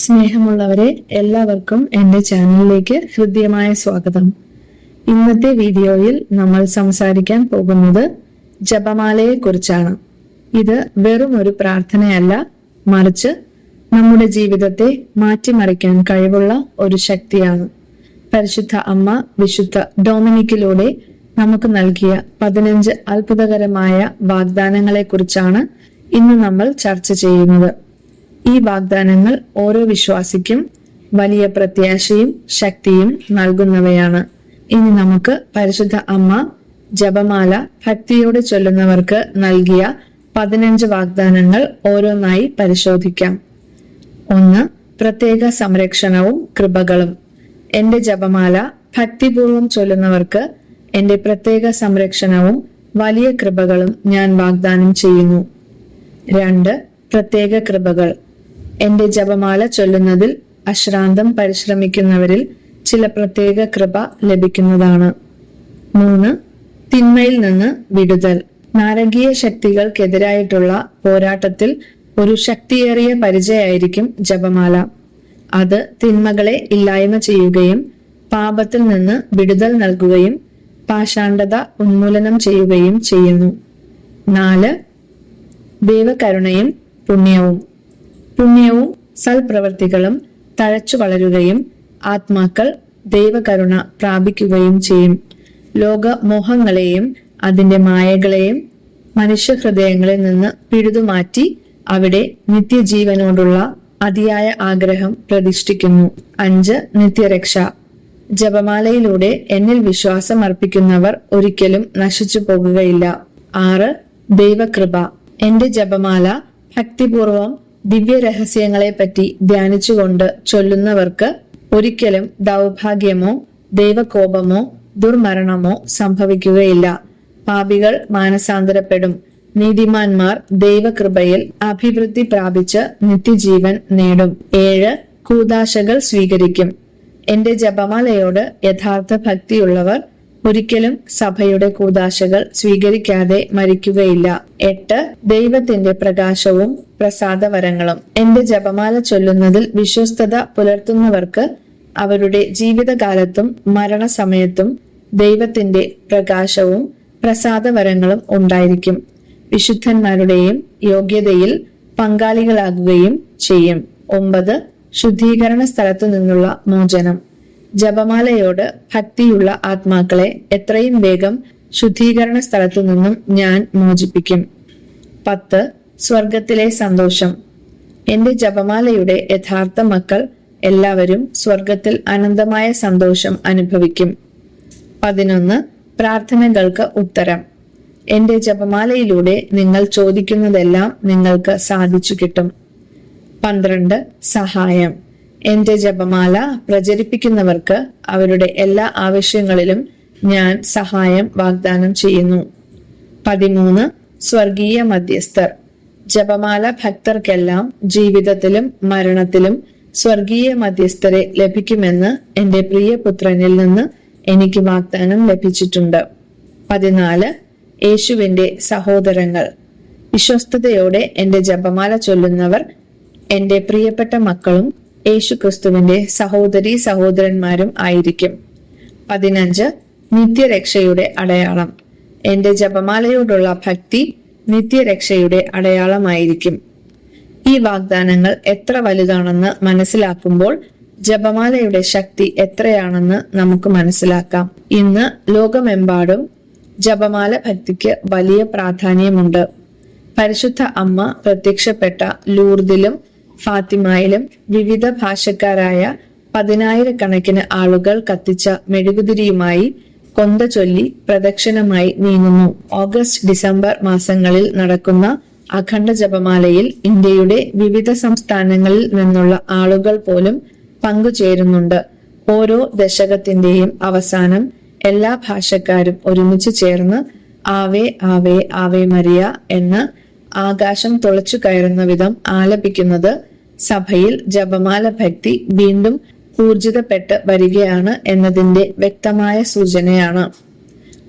സ്നേഹമുള്ളവരെ എല്ലാവർക്കും എന്റെ ചാനലിലേക്ക് ഹൃദ്യമായ സ്വാഗതം. ഇന്നത്തെ വീഡിയോയിൽ നമ്മൾ സംസാരിക്കാൻ പോകുന്നത് ജപമാലയെ കുറിച്ചാണ് ഇത് വെറും ഒരു പ്രാർത്ഥനയല്ല മറിച്ച് നമ്മുടെ ജീവിതത്തെ മാറ്റിമറിക്കാൻ കഴിവുള്ള ഒരു ശക്തിയാണ്. പരിശുദ്ധ അമ്മ വിശുദ്ധ ഡൊമിനിക്കിലൂടെ നമുക്ക് നൽകിയ പതിനഞ്ച് അത്ഭുതകരമായ വാഗ്ദാനങ്ങളെ കുറിച്ചാണ് ഇന്ന് നമ്മൾ ചർച്ച ചെയ്യുന്നത്. ഈ വാഗ്ദാനങ്ങൾ ഓരോ വിശ്വാസിക്കും വലിയ പ്രത്യാശയും ശക്തിയും നൽകുന്നവയാണ്. ഇനി നമുക്ക് പരിശുദ്ധ അമ്മ ജപമാല ഭക്തിയോടെ ചൊല്ലുന്നവർക്ക് നൽകിയ പതിനഞ്ച് വാഗ്ദാനങ്ങൾ ഓരോന്നായി പരിശോധിക്കാം. ഒന്ന് പ്രത്യേക സംരക്ഷണവും കൃപകളും. എന്റെ ജപമാല ഭക്തിപൂർവം ചൊല്ലുന്നവർക്ക് എന്റെ പ്രത്യേക സംരക്ഷണവും വലിയ കൃപകളും ഞാൻ വാഗ്ദാനം ചെയ്യുന്നു. രണ്ട് പ്രത്യേക കൃപകൾ. എന്റെ ജപമാല ചൊല്ലുന്നതിൽ അശ്രാന്തം പരിശ്രമിക്കുന്നവരിൽ ചില പ്രത്യേക കൃപ ലഭിക്കുന്നതാണ്. മൂന്ന് തിന്മയിൽ നിന്ന് വിടുതൽ. നാരകീയ ശക്തികൾക്കെതിരായിട്ടുള്ള പോരാട്ടത്തിൽ ഒരു ശക്തിയേറിയ പരിചയമായിരിക്കും ജപമാല. അത് തിന്മകളെ ഇല്ലായ്മ ചെയ്യുകയും പാപത്തിൽ നിന്ന് വിടുതൽ നൽകുകയും പാഷാണ്ഡത ഉന്മൂലനം ചെയ്യുകയും ചെയ്യുന്നു. നാല് ദൈവകരുണയും പുണ്യവും. പുണ്യവും സൽപ്രവൃത്തികളും തഴച്ചു വളരുകയും ആത്മാക്കൾ ദൈവകരുണ പ്രാപിക്കുകയും ചെയ്യും. ലോകമോഹങ്ങളെയും അതിന്റെ മായകളെയും മനുഷ്യഹൃദയങ്ങളിൽ നിന്ന് പിഴുതുമാറ്റി അവിടെ നിത്യജീവനോടുള്ള അതിയായ ആഗ്രഹം പ്രതിഷ്ഠിക്കുന്നു. അഞ്ച് നിത്യരക്ഷ. ജപമാലയിലൂടെ എന്നിൽ വിശ്വാസം അർപ്പിക്കുന്നവർ ഒരിക്കലും നശിച്ചു പോകുകയില്ല. ആറ് ദൈവകൃപ. എന്റെ ജപമാല ഭക്തിപൂർവം ദിവ്യ രഹസ്യങ്ങളെ പറ്റി ധ്യാനിച്ചുകൊണ്ട് ചൊല്ലുന്നവർക്ക് ഒരിക്കലും ദൗർഭാഗ്യമോ ദൈവകോപമോ ദുർമരണമോ സംഭവിക്കുകയില്ല. പാപികൾ മാനസാന്തരപ്പെടും. നീതിമാന്മാർ ദൈവകൃപയിൽ അഭിവൃദ്ധി പ്രാപിച്ച് നിത്യജീവൻ നേടും. ഏഴ് കൂതാശകൾ സ്വീകരിക്കും. എന്റെ ജപമാലയോട് യഥാർത്ഥ ഭക്തിയുള്ളവർ ഒരിക്കലും സഭയുടെ കൂതാശകൾ സ്വീകരിക്കാതെ മരിക്കുകയില്ല. എട്ട് ദൈവത്തിന്റെ പ്രകാശവും പ്രസാദവരങ്ങളും. എന്റെ ജപമാല ചൊല്ലുന്നതിൽ വിശ്വസ്തത പുലർത്തുന്നവർക്ക് അവരുടെ ജീവിതകാലത്തും മരണസമയത്തും ദൈവത്തിന്റെ പ്രകാശവും പ്രസാദവരങ്ങളും ഉണ്ടായിരിക്കും. വിശുദ്ധന്മാരുടെയും യോഗ്യതയിൽ പങ്കാളികളാകുകയും ചെയ്യും. ഒമ്പത് ശുദ്ധീകരണ സ്ഥലത്തു നിന്നുള്ള മോചനം. ജപമാലയോട് ഭക്തിയുള്ള ആത്മാക്കളെ എത്രയും വേഗം ശുദ്ധീകരണ സ്ഥലത്തു നിന്നും ഞാൻ മോചിപ്പിക്കും. പത്ത്. സ്വർഗത്തിലെ സന്തോഷം. എന്റെ ജപമാലയുടെ യഥാർത്ഥ മക്കൾ എല്ലാവരും സ്വർഗത്തിൽ അനന്തമായ സന്തോഷം അനുഭവിക്കും. പതിനൊന്ന്. പ്രാർത്ഥനകൾക്ക് ഉത്തരം. എന്റെ ജപമാലയിലൂടെ നിങ്ങൾ ചോദിക്കുന്നതെല്ലാം നിങ്ങൾക്ക് സാധിച്ചു കിട്ടും. പന്ത്രണ്ട്. സഹായം. എന്റെ ജപമാല പ്രചരിപ്പിക്കുന്നവർക്ക് അവരുടെ എല്ലാ ആവശ്യങ്ങളിലും ഞാൻ സഹായം വാഗ്ദാനം ചെയ്യുന്നു. പതിമൂന്ന് സ്വർഗീയ മധ്യസ്ഥർ. ജപമാല ഭക്തർക്കെല്ലാം ജീവിതത്തിലും മരണത്തിലും സ്വർഗീയ മധ്യസ്ഥരെ ലഭിക്കുമെന്ന് എന്റെ പ്രിയപുത്രനിൽ നിന്ന് എനിക്ക് വാഗ്ദാനം ലഭിച്ചിട്ടുണ്ട്. പതിനാല് യേശുവിന്റെ സഹോദരങ്ങൾ. വിശ്വസ്തയോടെ എന്റെ ജപമാല ചൊല്ലുന്നവർ എന്റെ പ്രിയപ്പെട്ട മക്കളും യേശു ക്രിസ്തുവിന്റെ സഹോദരി സഹോദരന്മാരും ആയിരിക്കും. പതിനഞ്ച് നിത്യരക്ഷയുടെ അടയാളം. എന്റെ ജപമാലയോടുള്ള ഭക്തി നിത്യരക്ഷയുടെ അടയാളമായിരിക്കും. ഈ വാഗ്ദാനങ്ങൾ എത്ര വലുതാണെന്ന് മനസ്സിലാക്കുമ്പോൾ ജപമാലയുടെ ശക്തി എത്രയാണെന്ന് നമുക്ക് മനസ്സിലാക്കാം. ഇന്ന് ലോകമെമ്പാടും ജപമാല ഭക്തിക്ക് വലിയ പ്രാധാന്യമുണ്ട്. പരിശുദ്ധ അമ്മ പ്രത്യക്ഷപ്പെട്ട ലൂർദിലും ഫാത്തിമയിലും വിവിധ ഭാഷക്കാരായ പതിനായിരക്കണക്കിന് ആളുകൾ കത്തിച്ച മെഴുകുതിരിയുമായി കൊന്ത ചൊല്ലി പ്രദക്ഷിണമായി നീങ്ങുന്നു. ഓഗസ്റ്റ് ഡിസംബർ മാസങ്ങളിൽ നടക്കുന്ന അഖണ്ഡ ജപമാലയിൽ ഇന്ത്യയുടെ വിവിധ സംസ്ഥാനങ്ങളിൽ നിന്നുള്ള ആളുകൾ പോലും പങ്കുചേരുന്നുണ്ട്. ഓരോ ദശകത്തിന്റെയും അവസാനം എല്ലാ ഭാഷക്കാരും ഒരുമിച്ച് ചേർന്ന് ആവേ ആവേ ആവേ മരിയ എന്ന് ആകാശം തുളച്ചു കയറുന്ന വിധം ആലപിക്കുന്നത് സഭയിൽ ജപമാല ഭക്തി വീണ്ടും ഊർജിതപ്പെട്ട് വരികയാണ് എന്നതിന്റെ വ്യക്തമായ സൂചനയാണ്.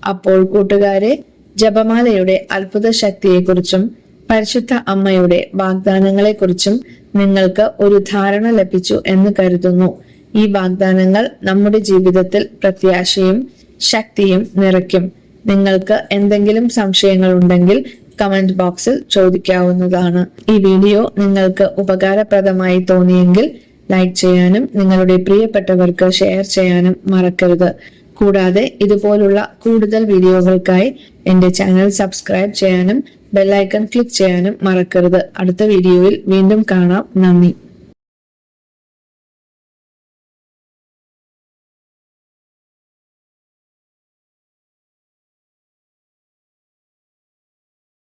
അപ്പോൾ കൂട്ടുകാരെ ജപമാലയുടെ അത്ഭുത ശക്തിയെക്കുറിച്ചും പരിശുദ്ധ അമ്മയുടെ വാഗ്ദാനങ്ങളെക്കുറിച്ചും നിങ്ങൾക്ക് ഒരു ധാരണ ലഭിച്ചു എന്ന് കരുതുന്നു. ഈ വാഗ്ദാനങ്ങൾ നമ്മുടെ ജീവിതത്തിൽ പ്രത്യാശയും ശക്തിയും നിറയ്ക്കും. നിങ്ങൾക്ക് എന്തെങ്കിലും സംശയങ്ങൾ ഉണ്ടെങ്കിൽ കമന്റ് ബോക്സിൽ ചോദിക്കാവുന്നതാണ്. ഈ വീഡിയോ നിങ്ങൾക്ക് ഉപകാരപ്രദമായി തോന്നിയെങ്കിൽ ലൈക്ക് ചെയ്യാനും നിങ്ങളുടെ പ്രിയപ്പെട്ടവർക്ക് ഷെയർ ചെയ്യാനും മറക്കരുത്. കൂടാതെ ഇതുപോലുള്ള കൂടുതൽ വീഡിയോകൾക്കായി എന്റെ ചാനൽ സബ്സ്ക്രൈബ് ചെയ്യാനും ബെല്ലൈക്കൺ ക്ലിക്ക് ചെയ്യാനും മറക്കരുത്. അടുത്ത വീഡിയോയിൽ വീണ്ടും കാണാം. നന്ദി.